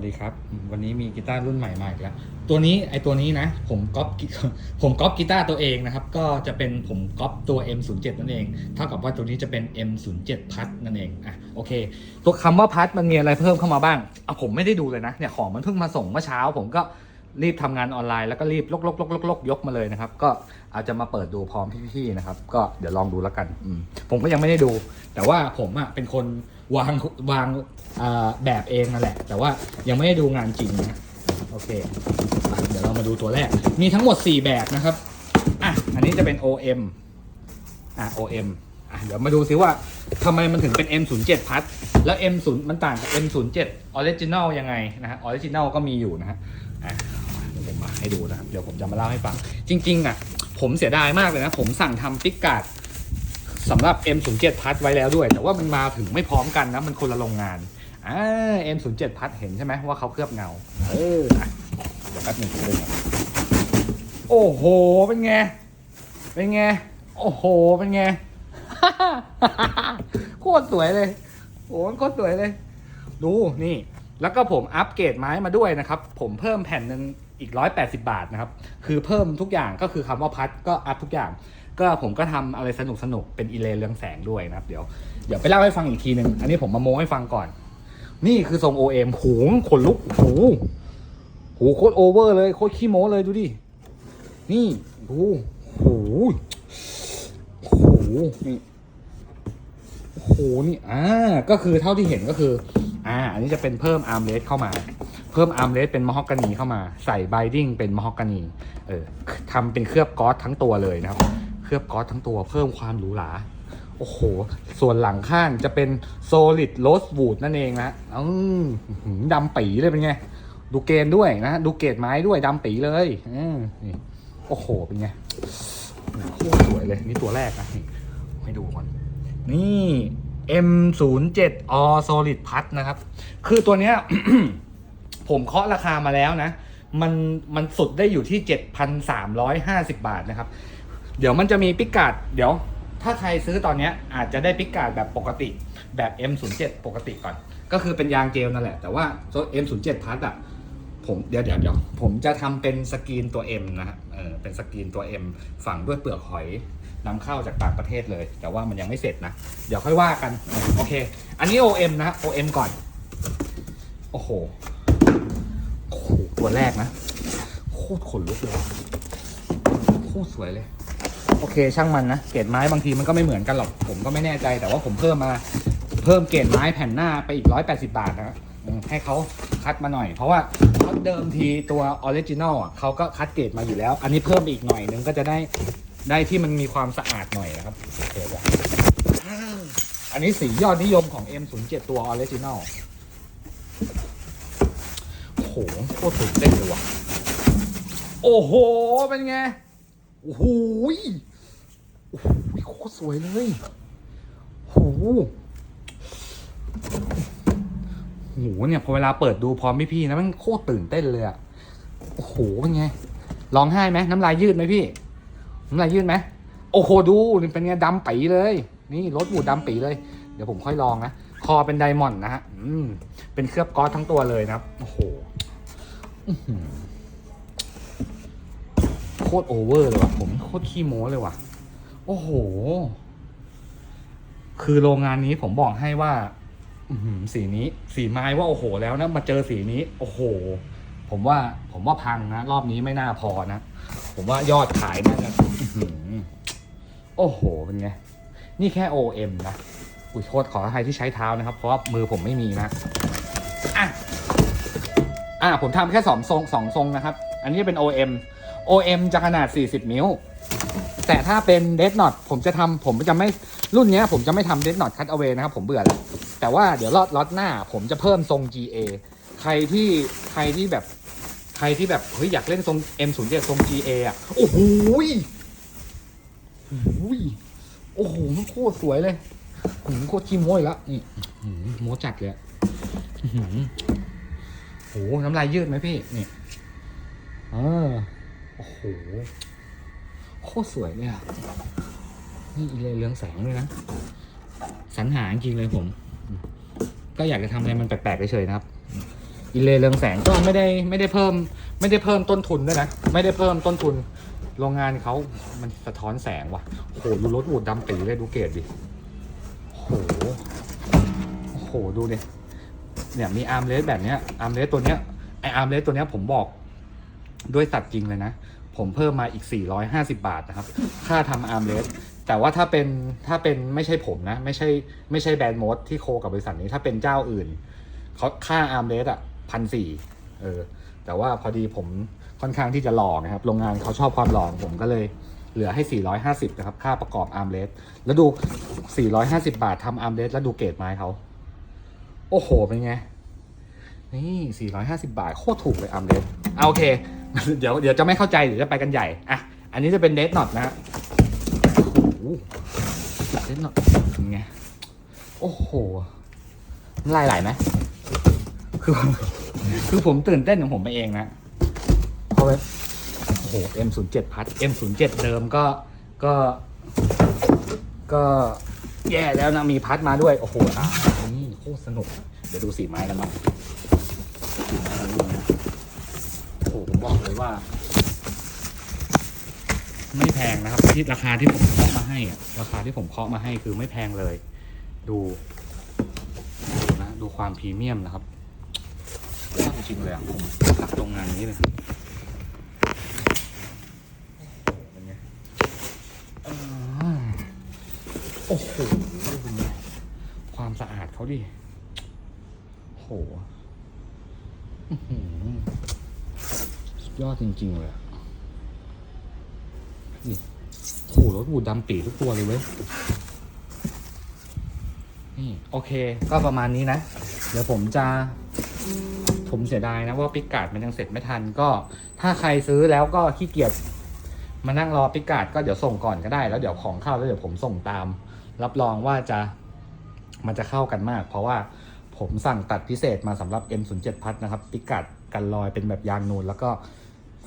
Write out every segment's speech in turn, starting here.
สวัสดีครับ วันนี้มีกีตาร์รุ่นใหม่มาอีกแล้ว ตัวนี้ไอตัวนี้นะ ผมก๊อปกีผมก๊อปกีตาร์ตัวเองนะครับ ก็จะเป็นผมก๊อปตัว M07 นั่นเอง เท่ากับว่าตัวนี้จะเป็น M07 พัดนั่นเอง อะโอเค ตัวคำว่าพัดมันมีอะไรเพิ่มเข้ามาบ้างอะผมไม่ได้ดูเลยนะ เนี่ยของมันเพิ่งมาส่งเมื่อเช้า ผมก็ รีบทำงานออนไลน์แล้วก็รีบลกลกลกลกลกยกมาเลยนะครับ ก็อาจจะมาเปิดดูพร้อมพี่ๆนะครับ ก็เดี๋ยวลองดูแล้วกันอืผมก็ยังไม่ได้ดู แต่ว่าผมอะเป็นคนวางวางแบบเองนั่นแหละ แต่ว่ายังไม่ได้ดูงานจริงนะโอเคอเดี๋ยวเรามาดูตัวแรก มีทั้งหมด 4 แบบนะครับอะอันนี้จะเป็น OM อะ OM อะเดี๋ยวมาดูซิว่าทำไมมันถึงเป็น M07 พัดแล้ว M0 มันต่างกับ M07 Original ยังไงนะฮะ Original ก็มีอยู่นะฮะ มาให้ดูนะครับ เดี๋ยวผมจะมาเล่าให้ฟัง จริงๆอะผมเสียดายมากเลยนะ ผมสั่งทำปิกการ์ดสำหรับ M07 พัดไว้แล้วด้วย แต่ว่ามันมาถึงไม่พร้อมกันนะ มันคนละโรงงานอ่า M07 พัดเห็นใช่ไหมว่าเขาเคลือบเงา เออเดี๋ยวแป๊บหนึงผมดูก่อนโอ้โห เป็นไง เป็นไง โอ้โห เป็นไง โคตรสวยเลย โอ้โหโคตรสวยเลย ดูนี่ แล้วก็ผมอัปเกรดไม้มาด้วยนะครับ ผมเพิ่มแผ่นหนึ่ง อีก 180 บาทนะครับ คือเพิ่มทุกอย่างก็คือคำว่าพัดก็อัพทุกอย่าง ก็ผมก็ทำอะไรสนุกสนุกเป็นอีเลนเรืองแสงด้วยนะครับ เดี๋ยวเดี๋ยวไปเล่าให้ฟังอีกทีหนึ่งอันนี้ผมมาโม้ให้ฟังก่อน นี่คือทรง OM โหงขนลุกโหโหโคตรโอเวอร์เลยโคตรขี้โม้เลยดูดิ นี่ดูโหโหนี่โอ้โหนี่อ่าก็คือเท่าที่เห็นก็คือ อ่า อันนี้จะเป็นเพิ่มอาร์มเลสเข้ามา เพิ่มอาร์มเลสเป็นมะฮอกกานีเข้ามาใส่ไบดิ้งเป็นมะฮอกกานีเออทำเป็นเคลือบก๊อซทั้งตัวเลยนะครับ เคลือบก๊อซทั้งตัวเพิ่มความหรูหราโอ้โห ส่วนหลังข้างจะเป็นโซลิดโรสวูดนั่นเองนะอืมดำปีเลยเป็นไง ดูเกณฑ์ด้วยนะ ดูเกรดไม้ด้วยดำปีเลยอืมนี่โอ้โห เป็นไงโคตรสวยเลย นี่ตัวแรกนะนี่ให้ดูก่อน นี่ M07 All Solid พัดนะครับ คือตัวเนี้ย ผมเคาะราคามาแล้วนะ มันมันสุดได้อยู่ที่ 7,350 บาทนะครับ เดี๋ยวมันจะมีพิกัดเดี๋ยวถ้าใครซื้อตอนนี้อาจจะได้พิกัดแบบปกติแบบ M07 ปกติก่อน ก็คือเป็นยางเจลนั่นแหละ แต่ว่าตัว M07 พัดอะผมเดี๋ยวเดี๋ยวเดี๋ยวผมจะทำเป็นสกรีนตัว M นะเออเป็นสกรีนตัว M ฝังด้วยเปลือกหอยนำเข้าจากต่างประเทศเลย แต่ว่ามันยังไม่เสร็จนะ เดี๋ยวค่อยว่ากัน โอเค อันนี้ OM นะ OM ก่อน โอ้โห โอ้โหตัวแรกนะ โคตรขนลุกเลยโคตรสวยเลย โอเคช่างมันนะ เกรดไม้บางทีมันก็ไม่เหมือนกันหรอก ผมก็ไม่แน่ใจ แต่ว่าผมเพิ่มมา เพิ่มเกรดไม้แผ่นหน้าไปอีก180บาทนะให้เขาคัดมาหน่อย เพราะว่าเขาเดิมทีตัวออริจินอลอะเขาก็คัดเกรดมาอยู่แล้ว อันนี้เพิ่มไปอีกหน่อยนึงก็จะได้ได้ที่มันมีความสะอาดหน่อยนะครับโอเคจ้ะอันนี้สียอดนิยมของ M07 ตัวออริจินอล โหโคตรตื่นเต้นเลยว่ะ โอ้โห เป็นไง โอ้โหยโอ้โหโคตรสวยเลยโหโหเนี่ยพอเวลาเปิดดูพร้อมพี่ๆนะมันโคตรตื่นเต้นเลยอะโอ้โหเป็นไงร้องไห้ไหมน้ำลายยืดไหมพี่ น้ำลายยืดไหมโอ้โหดูนี่เป็นไงดำปีเลย นี่รถหมูดดำปีเลย เดี๋ยวผมค่อยลองนะ คอเป็นไดมอนด์นะฮะอืมเป็นเคลือบก๊อซทั้งตัวเลยนะครับ โอ้โห โคตรโอเวอร์เลยว่ะ ผมโคตรขี้โม้เลยว่ะ โอ้โห คือโรงงานนี้ผมบอกให้ว่าสีนี้ สีไม้ว่าโอ้โห แล้วนะมาเจอสีนี้ โอ้โห ผมว่า ผมว่าพังนะ รอบนี้ไม่น่าพอนะ ผมว่ายอดขายน่าจะอื้อหือโอ้โห เป็นไง นี่แค่ OM นะ อุ้ยโทษขออภัยที่ใช้เท้านะครับ เพราะว่ามือผมไม่มีนะ อะ อะผมทำแค่สองทรงสองทรงนะครับ อันนี้เป็น OM OM จะขนาด 40 นิ้ว แต่ถ้าเป็น Dead Knot ผมจะทำผมจะไม่รุ่นนี้ผมจะไม่ทำ Dead Knot Cut Away นะครับ ผมเบื่อแล้วแต่ว่าเดี๋ยวรอดล็อตหน้า ผมจะเพิ่มทรง GA ใครที่ใครที่แบบใครที่แบบเฮ้ยอยากเล่นทรง M07 ทรง GA อะโอ้โหโอ้โหโอ้โหมันโคตรสวยเลยหืมโคตรขี้โม้อีกแล้วนี่หืมโม้จัดเลยอื โอ้โหน้ำลายยืดไหมพี่ นี่ เออ โอ้โห โคตรสวยเลยอะ นี่อีเลยเรืองแสงด้วยนะ สรรหาจริงเลยผม ก็อยากจะทำอะไรมันแปลกๆเฉยๆนะครับอิเลเรืองแสงก็ไม่ได้ไม่ได้เพิ่ม ไม่ได้เพิ่มต้นทุนด้วยนะ ไม่ได้เพิ่มต้นทุน โรงงานเขามันสะท้อนแสงว่ะ โอ้โห ดูรถอูดดำปีเลยดูเกรดดิ โอ้โห โอ้โห ดูดิ เนี่ยมีอาร์มเลสแบบเนี้ยอาร์มเลสตัวเนี้ยไออาร์มเลสตัวเนี้ยผมบอกด้วยสัตว์จริงเลยนะ ผมเพิ่มมาอีก 450 บาทนะครับ ค่าทำอาร์มเลสแต่ว่าถ้าเป็นถ้าเป็นไม่ใช่ผมนะ ไม่ใช่ไม่ใช่แบรนด์โมดที่โคกับบริษัทนี้ถ้าเป็นเจ้าอื่นเขาค่าอาร์มเลสอะพันสี่เออแต่ว่าพอดีผมค่อนข้างที่จะหล่อนะครับ โรงงานเขาชอบความหล่อผมก็เลยเหลือให้ 450 นะครับ ค่าประกอบอาร์มเลสแล้วดู 450 บาททำอาร์มเลสแล้วดูเกรดไม้เขา โอ้โห เป็นไง นี่ 450 บาท โคตรถูกเลยอาร์มเลสเอาโอเค เดี๋ยวเดี๋ยวจะไม่เข้าใจ เดี๋ยวจะไปกันใหญ่ อะ อันนี้จะเป็นเดสน็อตนะฮะโอ้โหเดสน็อตเป็นไง โอ้โหลายไหลไหมคือคือผมตื่นเต้นของผมไปเองนะเพราะว่าโอ้โห M07 พัด M07 เดิมก็ก็ก็ แย่แล้วนะมีพัดมาด้วย โอ้โหอะนี่โคตรสนุก เดี๋ยวดูสีไม้กันบ้างสีไม้กันดูนะโอ้โหผมบอกเลยว่า ไม่แพงนะครับที่ราคาที่ผมเคาะมาให้อะราคาที่ผมเคาะมาให้คือไม่แพงเลย ดูดูนะดูความพรีเมียมนะครับยอดจริงเลยอะผมตักตรงงานนี้เลยโอ้โหเป็นไงความสะอาด เขาดิโหสุดยอดจริง ๆ เลยอะนี่โอ้โหรถบูดดำปีทุกตัวเลยเว้ย นี่ โอเค ก็ประมาณนี้นะ เดี๋ยวผมจะผมเสียดายนะว่าปิกการ์ดมันยังเสร็จไม่ทันก็ ถ้าใครซื้อแล้วก็ขี้เกียจมานั่งรอปิกการ์ดก็เดี๋ยวส่งก่อนก็ได้ แล้วเดี๋ยวของเข้าแล้วเดี๋ยวผมส่งตาม รับรองว่าจะ มันจะเข้ากันมาก เพราะว่าผมสั่งตัดพิเศษมาสำหรับ M07 พัดนะครับปิกการ์ดกันรอยเป็นแบบยางนูนแล้วก็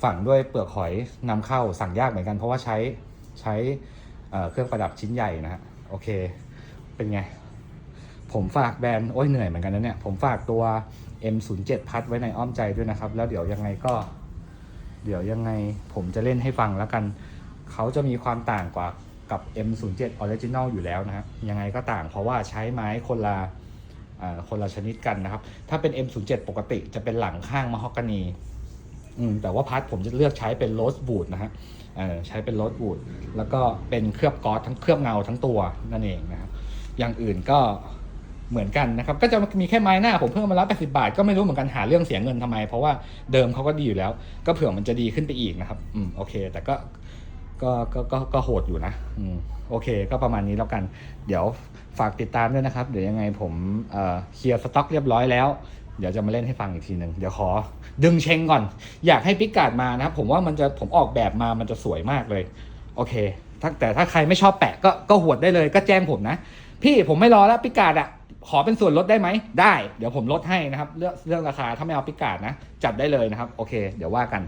ฝังด้วยเปลือกหอยนำเข้าสั่งยากเหมือนกัน เพราะว่าใช้ใช้เอ่อเครื่องประดับชิ้นใหญ่นะฮะโอเค เป็นไง ผมฝากแบรนด์โอ้ยเหนื่อยเหมือนกันนะเนี่ย ผมฝากตัว M07 พัดไว้ในอ้อมใจด้วยนะครับ แล้วเดี๋ยวยังไงก็ เดี๋ยวยังไงผมจะเล่นให้ฟังแล้วกัน เขาจะมีความต่างกว่า กับ M07 Original อยู่แล้วนะฮะยังไงก็ต่างเพราะว่าใช้ไม้คนละคนละชนิดกันนะครับ ถ้าเป็น M07 ปกติจะเป็นหลังข้างมะฮอกกานีอืมแต่ว่าพัดผมจะเลือกใช้เป็นโรสบูดนะฮะใช้เป็นโรสบูดแล้วก็เป็นเคลือบกอสทั้งเคลือบเงาทั้งตัวนั่นเองนะครับ อย่างอื่นก็เหมือนกันนะครับ ก็จะมีแค่ไม้หน้าผมเพิ่มมาละ80 บาท ก็ไม่รู้เหมือนกันหาเรื่องเสียเงินทำไม เพราะว่าเดิมเขาก็ดีอยู่แล้ว ก็เผื่อมันจะดีขึ้นไปอีกนะครับ อืมโอเค แต่ก็ ก็ก็ก็ก็โหดอยู่นะอืมโอเค ก็ประมาณนี้แล้วกัน เดี๋ยวฝากติดตามด้วยนะครับ เดี๋ยวยังไงผมเอ่อเคลียร์สต็อกเรียบร้อยแล้ว เดี๋ยวจะมาเล่นให้ฟังอีกทีหนึ่งเดี๋ยวขอ ดึงเชงก่อน อยากให้พิกาดมานะครับผมว่ามันจะผมออกแบบมามันจะสวยมากเลย โอเคถ้าแต่ถ้าใครไม่ชอบแปะก็ก็หวดได้เลยก็แจ้งผมนะ พี่ผมไม่รอแล้วพิกาดอะ ขอเป็นส่วนลดได้ไหม ได้ เดี๋ยวผมลดให้นะครับ เรื่องเรื่องราคาถ้าไม่เอาพิกาดนะ จัดได้เลยนะครับ โอเค เดี๋ยวว่ากัน